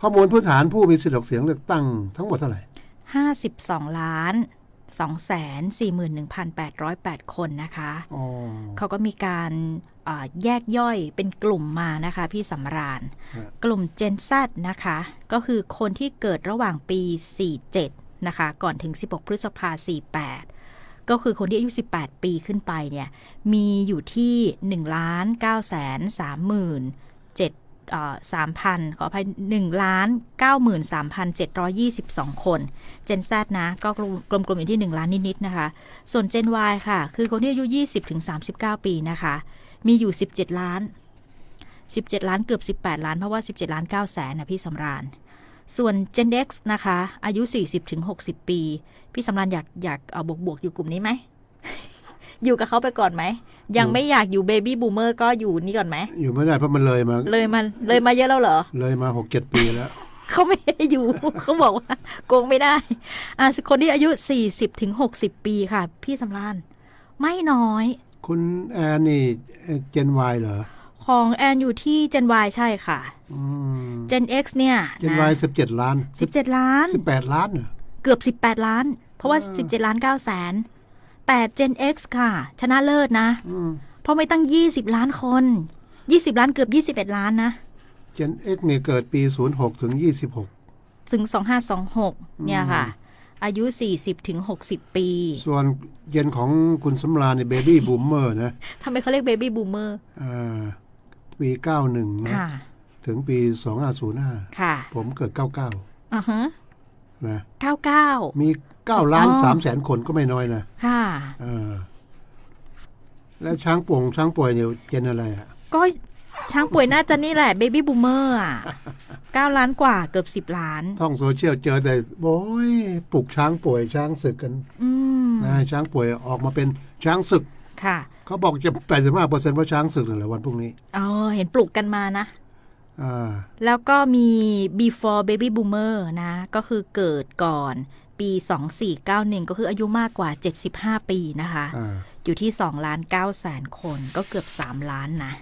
ข้อมูลพื้นฐานผู้มีสิทธิ์ออกเสียงเลือกตั้งทั้งหมดเท่าไหร่ 52 ล้าน2แสน41,808 คนนะคะอ๋อเขาก็มีการอ่าแยกย่อยเป็นกลุ่มมานะคะ พี่สำราญครับกลุ่ม Gen Z นะคะ ก็คือคนที่เกิดระหว่างปี 47 นะคะ ก่อนถึง 16 พฤษภา 48 ก็คือคนที่อายุ 18 ปีขึ้นไปเนี่ย มีอยู่ที่1ล้าน9แสน3หมื่น7อ่า 3,000 ขออภัย1ล้าน93,722 คน Gen Z นะ ก็กลมๆอยู่ที่ 1 ล้านนิด ๆ นะคะ ส่วน Gen Y ค่ะ คือคนที่อายุ 20-39 ปีนะคะ มีอยู่ 17 ล้าน 17 ล้านเกือบ 18 ล้าน เพราะว่า 17 ล้าน9แสนนะพี่สำราญ ส่วน Gen X นะคะ อายุ 40-60 ปี พี่สำราญอยากอยากเอาบวกบวกๆอยู่กลุ่มนี้ไหม อยู่กับเขาไปก่อนไหม ยังไม่อยากอยู่เบบี้บูมเมอร์ก็อยู่นี่ก่อนไหม อยู่ไม่ได้เพราะมันเลยมา เลยมันเลยมาเยอะแล้วเหรอ เลยมาหกเจ็ดปีแล้ว เขาไม่ให้อยู่ เขาบอกว่าโกงไม่ได้ อะคนที่อายุ40ถึง60ปีค่ะ พี่สำรานไม่น้อย คุณแอนนี่เจนวเหรอของแอนอยู่ที่ Gen Y ใช่ค่ะอืม Gen X เนี่ยเจนนะวสิบเจ็ดล้าน 17 ล้านสิบแปดล้านเหรอเกือบ 18 ล้าน เพราะว่า 17 ล้าน9แสน แต่ Gen X ค่ะ ชนะเลิศนะ อืม เพราะไม่ตั้ง 20 ล้านคน 20 ล้านเกือบ 21 ล้านนะเจนเอ็กนี่เกิดปีศูนย์หกถึงยี่สิบหกถึง 2526 เนี่ยค่ะ อายุ 40 ถึง 60 ปีส่วนเจนของคุณสำราญในเบบี้บูมเมอร์นะทำไมเขาเรียกเบบี้บูมเมอร์อ่าปีเก้าหนึ่งนะ ค่ะ ถึงปีสองห้าศูนย์ห้าค่ะผมเกิดเก้าเก้าอ่าฮะ นะ 99 มี เก้าล้านอ๋อสามแสนคนก็ไม่น้อยนะค่ะเออแล้วช้างป่งช้างป่วยเนี่ยเจนอะไรอะ ก็ช้างป่วยน่าจะนี่แหละเบบี้บูมเมอร์อะ9ล้านกว่าเกือบ10ล้าน ท่องโซเชียลเจอแต่โอ้ยปลุกช้างป่วยช้างศึกกันอืมนะช้างป่วยออกมาเป็นช้างศึก ค่ะ เขาบอกจะแปดสิบห้าเปอร์เซ็นต์ว่าช้างศึกนั่นแหละวันพรุ่งนี้อ๋อเห็นปลุกกันมานะอ่า แล้วก็มี before baby boomer นะ ก็คือเกิดก่อนปี 2491 ก็คืออายุมากกว่า 75 ปีนะคะอ่าอยู่ที่2ล้าน9แสนคนก็เกือบ 3 ล้านนะ